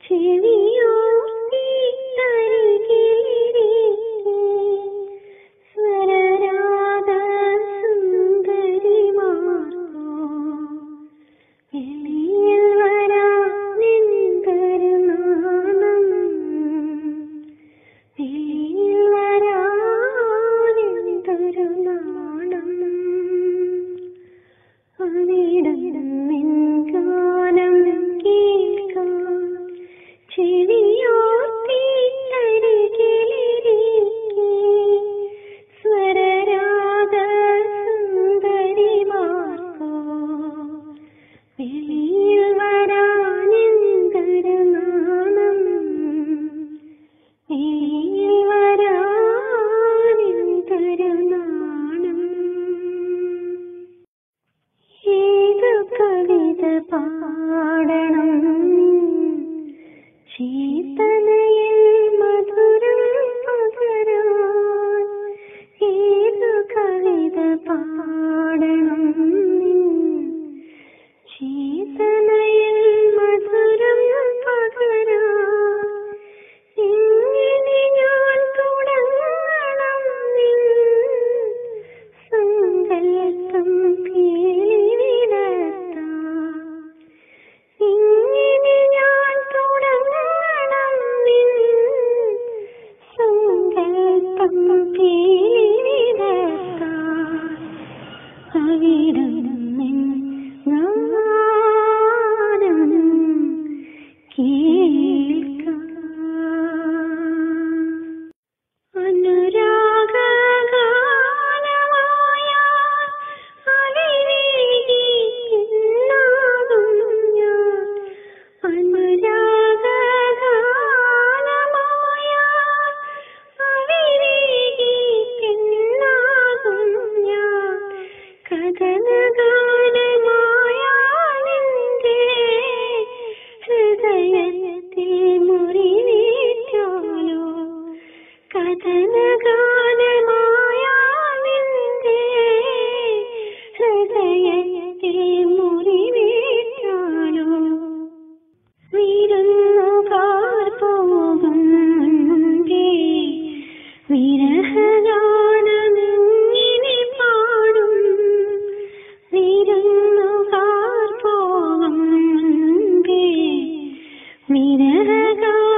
ചെവിയോർത്തി അവിടം സങ്കൽപ്പം കേളിവിടത്താൻ അവിടം good. നൽകാം